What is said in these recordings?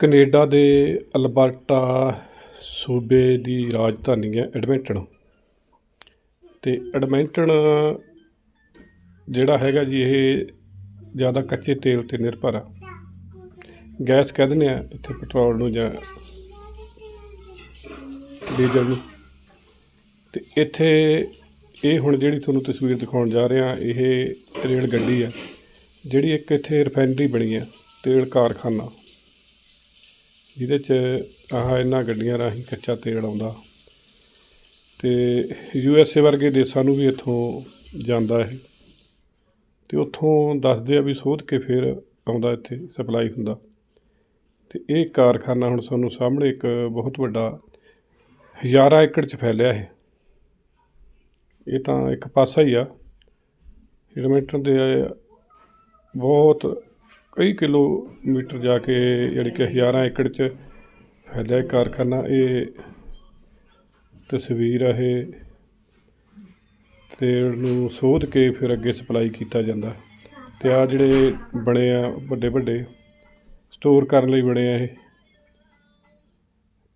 Canada ਦੇ Alberta ਸੂਬੇ ਦੀ ਰਾਜਧਾਨੀ ਹੈ ਐਡਮਿੰਟਨ। ਅਤੇ ਐਡਮਿੰਟਨ ਜਿਹੜਾ ਹੈਗਾ ਜੀ, ਇਹ ਜ਼ਿਆਦਾ ਕੱਚੇ ਤੇਲ 'ਤੇ ਨਿਰਭਰ ਆ। ਗੈਸ ਕਹਿ ਦਿੰਦੇ ਆ ਇੱਥੇ ਪੈਟਰੋਲ ਨੂੰ ਜਾਂ ਡੀਜ਼ਲ ਨੂੰ। ਅਤੇ ਇੱਥੇ ਇਹ ਹੁਣ ਜਿਹੜੀ ਤੁਹਾਨੂੰ ਤਸਵੀਰ ਦਿਖਾਉਣ ਜਾ ਰਿਹਾ, ਇਹ ਰੇਲ ਗੱਡੀ ਆ, ਜਿਹੜੀ ਇੱਕ ਇੱਥੇ ਰਿਫਾਈਨਰੀ ਬਣੀ ਆ, ਤੇਲ ਕਾਰਖਾਨਾ। ਜਿਹਦੇ 'ਚ ਆਹ ਇਹਨਾਂ ਗੱਡੀਆਂ ਰਾਹੀਂ ਕੱਚਾ ਤੇਲ ਆਉਂਦਾ। ਅਤੇ ਯੂ ਐਸ ਏ ਵਰਗੇ ਦੇਸ਼ਾਂ ਨੂੰ ਵੀ ਇੱਥੋਂ ਜਾਂਦਾ ਹੈ ਅਤੇ ਉੱਥੋਂ ਦੱਸਦੇ ਆ ਵੀ ਸੋਧ ਕੇ ਫਿਰ ਆਉਂਦਾ ਇੱਥੇ ਸਪਲਾਈ ਹੁੰਦਾ। ਅਤੇ ਇਹ ਕਾਰਖਾਨਾ ਹੁਣ ਸਾਨੂੰ ਸਾਹਮਣੇ ਇੱਕ ਬਹੁਤ ਵੱਡਾ ਹਜ਼ਾਰਾਂ ਏਕੜ 'ਚ ਫੈਲਿਆ ਹੈ ਇਹ ਤਾਂ ਇੱਕ ਪਾਸਾ ਹੀ ਆ। ਐਡਮਿੰਟਨ ਦੇ ਬਹੁਤ ਕਈ ਕਿਲੋਮੀਟਰ ਜਾ ਕੇ ਜਿਹੜੀ ਕਿ ਹਜ਼ਾਰਾਂ ਏਕੜ 'ਚ ਫੈਲਿਆ ਕਾਰਖਾਨਾ, ਇਹ ਤਸਵੀਰ ਆ ਇਹ ਤੇਲ ਨੂੰ ਸੋਧ ਕੇ ਫਿਰ ਅੱਗੇ ਸਪਲਾਈ ਕੀਤਾ ਜਾਂਦਾ। ਅਤੇ ਆ ਜਿਹੜੇ ਬਣੇ ਆ, ਵੱਡੇ ਵੱਡੇ ਸਟੋਰ ਕਰਨ ਲਈ ਬਣੇ ਆ ਇਹ।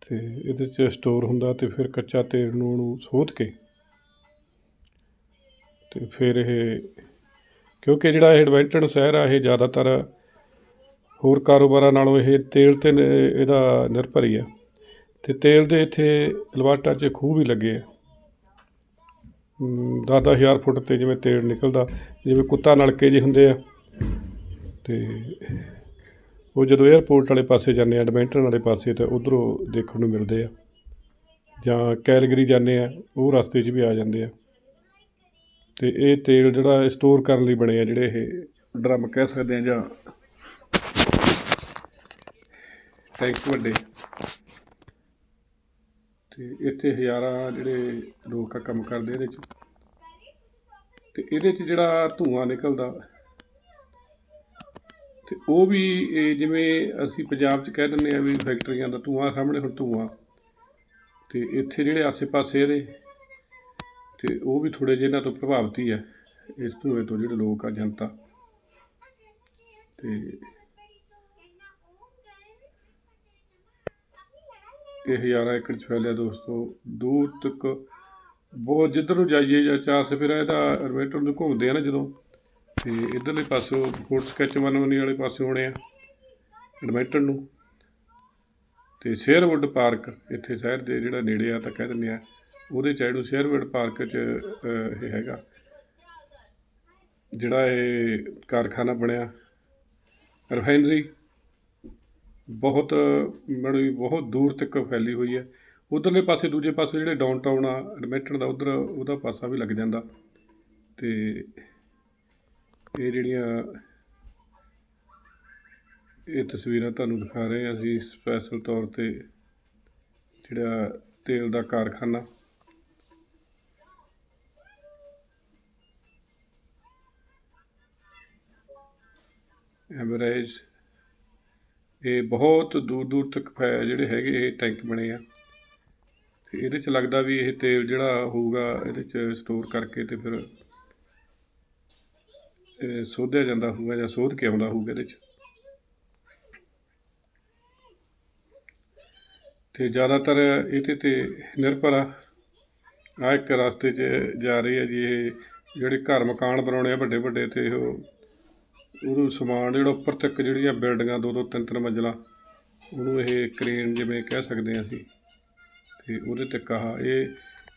ਅਤੇ ਇਹਦੇ 'ਚ ਸਟੋਰ ਹੁੰਦਾ ਅਤੇ ਫਿਰ ਕੱਚਾ ਤੇਲ ਨੂੰ ਉਹਨੂੰ ਸੋਧ ਕੇ ਅਤੇ ਫਿਰ ਇਹ ਕਿਉਂਕਿ ਜਿਹੜਾ ਇਹ ਐਡਵੈਂਟਨ ਸ਼ਹਿਰ ਆ, ਇਹ ਜ਼ਿਆਦਾਤਰ ਹੋਰ ਕਾਰੋਬਾਰਾਂ ਨਾਲੋਂ ਇਹ ਤੇਲ 'ਤੇ ਨ- ਇਹਦਾ ਨਿਰਭਰ ਹੀ ਆ। ਅਤੇ ਤੇਲ ਦੇ ਇੱਥੇ ਅਲਬਰਟਾ 'ਚ ਖੂਹ ਵੀ ਲੱਗੇ ਆ। ਦਸ ਦਸ ਹਜ਼ਾਰ ਫੁੱਟ 'ਤੇ ਜਿਵੇਂ ਤੇਲ ਨਿਕਲਦਾ, ਜਿਵੇਂ ਕੁੱਤਾ ਨਲਕੇ ਜਿਹੇ ਹੁੰਦੇ ਆ। ਅਤੇ ਉਹ ਜਦੋਂ 에ਅਰਪੋਰਟ ਵਾਲੇ ਪਾਸੇ ਜਾਂਦੇ ਆ ਐਡਮਿੰਟਨ ਵਾਲੇ ਪਾਸੇ, ਤਾਂ ਉਧਰੋਂ ਦੇਖਣ ਨੂੰ ਮਿਲਦੇ ਆ। ਜਾਂ ਕੈਲਗਰੀ ਜਾਂਦੇ ਆ, ਉਹ ਰਸਤੇ 'ਚ ਵੀ ਆ ਜਾਂਦੇ ਆ। ਅਤੇ ਇਹ ਤੇਲ ਜਿਹੜਾ ਸਟੋਰ ਕਰਨ ਲਈ ਬਣੇ ਆ, ਜਿਹੜੇ ਇਹ ਡਰਮ ਕਹਿ ਸਕਦੇ ਆ ਜਾਂ ਟੈਂਕ ਵੱਡੇ। ਅਤੇ ਇੱਥੇ ਹਜ਼ਾਰਾਂ ਜਿਹੜੇ ਲੋਕ ਆ ਕੰਮ ਕਰਦੇ ਇਹਦੇ 'ਚ। ਅਤੇ ਇਹਦੇ 'ਚ ਜਿਹੜਾ ਧੂੰਆਂ ਨਿਕਲਦਾ ਅਤੇ ਉਹ ਵੀ ਇਹ ਜਿਵੇਂ ਅਸੀਂ ਪੰਜਾਬ 'ਚ ਕਹਿ ਦਿੰਦੇ ਆ ਵੀ ਫੈਕਟਰੀਆਂ ਦਾ ਧੂੰਆਂ ਸਾਹਮਣੇ ਹੁਣ ਧੂੰਆਂ। ਅਤੇ ਇੱਥੇ ਜਿਹੜੇ ਆਸੇ-ਪਾਸੇ ਇਹਦੇ ਅਤੇ ਉਹ ਵੀ ਥੋੜ੍ਹੇ ਜਿਹੇ ਇਹਨਾਂ ਤੋਂ ਪ੍ਰਭਾਵਿਤ ਹੀ ਆ, ਇਸ ਧੂਏ ਤੋਂ ਜਿਹੜੇ ਲੋਕ ਆ ਜਨਤਾ। ਅਤੇ ਇਹ ਹਜ਼ਾਰਾਂ ਏਕੜ 'ਚ ਫੈਲਿਆ ਦੋਸਤੋ, ਦੂਰ ਤੱਕ ਬਹੁਤ ਜਿੱਧਰ ਨੂੰ ਜਾਈਏ ਜਾਂ ਚਾਰ ਸਫੇਰਾ ਇਹਦਾ ਐਡਵੈਂਟਰ ਨੂੰ ਘੁੰਮਦੇ ਆ ਨਾ ਜਦੋਂ। ਅਤੇ ਇੱਧਰਲੇ ਪਾਸੋਂ ਫੋਰਟ ਸਕੈਚ ਵਨਵਨੀ ਵਾਲੇ ਪਾਸੇ ਹੋਣੇ ਆ ਐਡਵੈਂਟਨ ਨੂੰ। ਅਤੇ ਸ਼ੇਅਰਵੁੱਡ ਪਾਰਕ, ਇੱਥੇ ਸ਼ਹਿਰ ਦੇ ਜਿਹੜਾ ਨੇੜੇ ਆ, ਤਾਂ ਕਹਿ ਦਿੰਦੇ ਆ, ਉਹਦੇ ਚਾਈਡੂ ਇਹਨੂੰ ਸ਼ੇਅਰਵੁੱਡ ਪਾਰਕ 'ਚ ਇਹ ਹੈਗਾ। ਜਿਹੜਾ ਇਹ ਕਾਰਖਾਨਾ ਬਣਿਆ ਰਿਫਾਈਨਰੀ ਬਹੁਤ ਬੜੀ ਬਹੁਤ ਦੂਰ ਤੱਕ ਫੈਲੀ ਹੋਈ ਹੈ। ਉਧਰਲੇ ਪਾਸੇ, ਦੂਜੇ ਪਾਸੇ ਜਿਹੜੇ ਡਾਊਨਟਾਊਨ ਆ ਐਡਮਿੰਟਨ ਦਾ, ਉਧਰ ਉਹਦਾ ਪਾਸਾ ਵੀ ਲੱਗ ਜਾਂਦਾ। ਅਤੇ ਇਹ ਜਿਹੜੀਆਂ ਇਹ ਤਸਵੀਰਾਂ ਤੁਹਾਨੂੰ ਦਿਖਾ ਰਹੇ ਹਾਂ ਅਸੀਂ ਸਪੈਸ਼ਲ ਤੌਰ ਤੇ ਜਿਹੜਾ ਤੇਲ ਦਾ ਕਾਰਖਾਨਾ। ਐਵਰੇਜ ਇਹ ਬਹੁਤ ਦੂਰ ਦੂਰ ਤੱਕ ਫੈ- ਜਿਹੜੇ ਹੈਗੇ ਇਹ ਟੈਂਕ ਬਣੇ ਆ। ਤੇ ਇਹਦੇ ਚ ਲੱਗਦਾ ਵੀ ਇਹ ਤੇਲ ਜਿਹੜਾ ਹੋਊਗਾ ਇਹਦੇ ਚ ਸਟੋਰ ਕਰਕੇ ਤੇ ਫਿਰ ਸੋਧਿਆ ਜਾਂਦਾ ਹੋਊਗਾ ਜਾਂ ਸੋਧ ਕੇ ਆਉਂਦਾ ਹੋਊਗਾ ਇਹਦੇ ਚ। ਤੇ ਜ਼ਿਆਦਾਤਰ ਇਹਦੇ ਤੇ ਨਿਰਭਰ ਆ। ਆ ਇੱਕ ਰਸਤੇ 'ਚ ਜਾ ਰਹੀ ਹੈ ਜੀ ਇਹ ਜਿਹੜੇ ਘਰ ਮਕਾਨ ਬਣਾਉਣੇ ਆ ਵੱਡੇ ਵੱਡੇ ਤੇ ਉਹ ਉਹਨੂੰ ਸਮਾਨ ਜਿਹੜਾ ਉੱਪਰ ਤੱਕ ਜਿਹੜੀਆਂ ਬਿਲਡਿੰਗਾਂ ਦੋ ਦੋ ਤਿੰਨ ਤਿੰਨ ਮੰਜ਼ਲਾ, ਉਹਨੂੰ ਇਹ ਕ੍ਰੇਨ ਜਿਵੇਂ ਕਹਿ ਸਕਦੇ ਹਾਂ ਅਸੀਂ। ਤੇ ਉਹਦੇ ਤੱਕ ਆਹ ਇਹ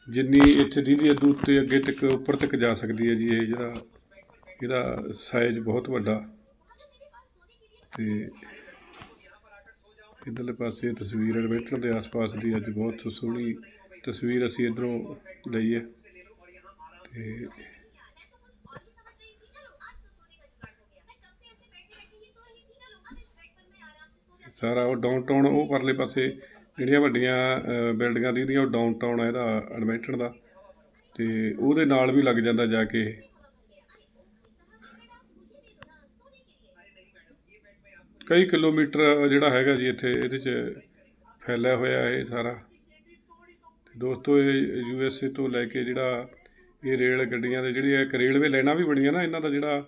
ਜਿੰਨੀ ਇੱਥੇ ਦੀਦੀ ਅੱਦੂ ਉੱਤੇ ਅੱਗੇ ਤੱਕ ਉੱਪਰ ਤੱਕ ਜਾ ਸਕਦੀ ਹੈ ਜੀ ਇਹ ਜਿਹੜਾ, ਇਹਦਾ ਸਾਈਜ਼ ਬਹੁਤ ਵੱਡਾ। ਤੇ ਇੱਧਰਲੇ ਪਾਸੇ ਤਸਵੀਰ ਐਡਵੈਂਟਰ ਦੇ ਆਸ-ਪਾਸ ਦੀ ਅੱਜ ਬਹੁਤ ਸੋਹਣੀ ਤਸਵੀਰ ਅਸੀਂ ਇੱਧਰੋਂ ਲਈ ਹੈ ਤੇ ਸਾਰਾ ਉਹ ਡਾਊਨਟਾਊਨ ਉਹ ਪਰਲੇ ਪਾਸੇ ਜਿਹੜੀਆਂ ਵੱਡੀਆਂ ਅ, ਬਿਲਡਿੰਗਾਂ ਦੀਦੀਆਂ ਉਹ ਡਾਊਨਟਾਊਨ ਹੈ ਇਹਦਾ ਐਡਮਿੰਟਨ ਦਾ। ਤੇ ਉਹਦੇ ਨਾਲ ਵੀ ਲੱਗ ਜਾਂਦਾ ਜਾ ਕੇ ਇਹ। ਕਈ ਕਿਲੋਮੀਟਰ ਜਿਹੜਾ ਹੈਗਾ ਜੀ ਇੱਥੇ ਇਹਦੇ 'ਚ ਫੈਲਿਆ ਹੋਇਆ ਇਹ ਸਾਰਾ। ਦੋਸਤੋ ਇਹ ਯੂ ਐਸ ਏ ਤੋਂ ਲੈ ਕੇ ਜਿਹੜਾ ਇਹ ਰੇਲ ਗੱਡੀਆਂ ਦੇ ਜਿਹੜੀ ਇੱਕ ਰੇਲਵੇ ਲਾਈਨਾਂ ਵੀ ਬਣੀਆਂ ਨਾ ਇਹਨਾਂ ਦਾ ਜਿਹੜਾ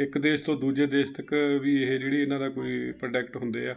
ਇੱਕ ਦੇਸ਼ ਤੋਂ ਦੂਜੇ ਦੇਸ਼ ਤੱਕ ਵੀ ਇਹ ਜਿਹੜੀ ਇਹਨਾਂ ਦਾ ਕੋਈ ਪ੍ਰੋਡਕਟ ਹੁੰਦੇ ਆ।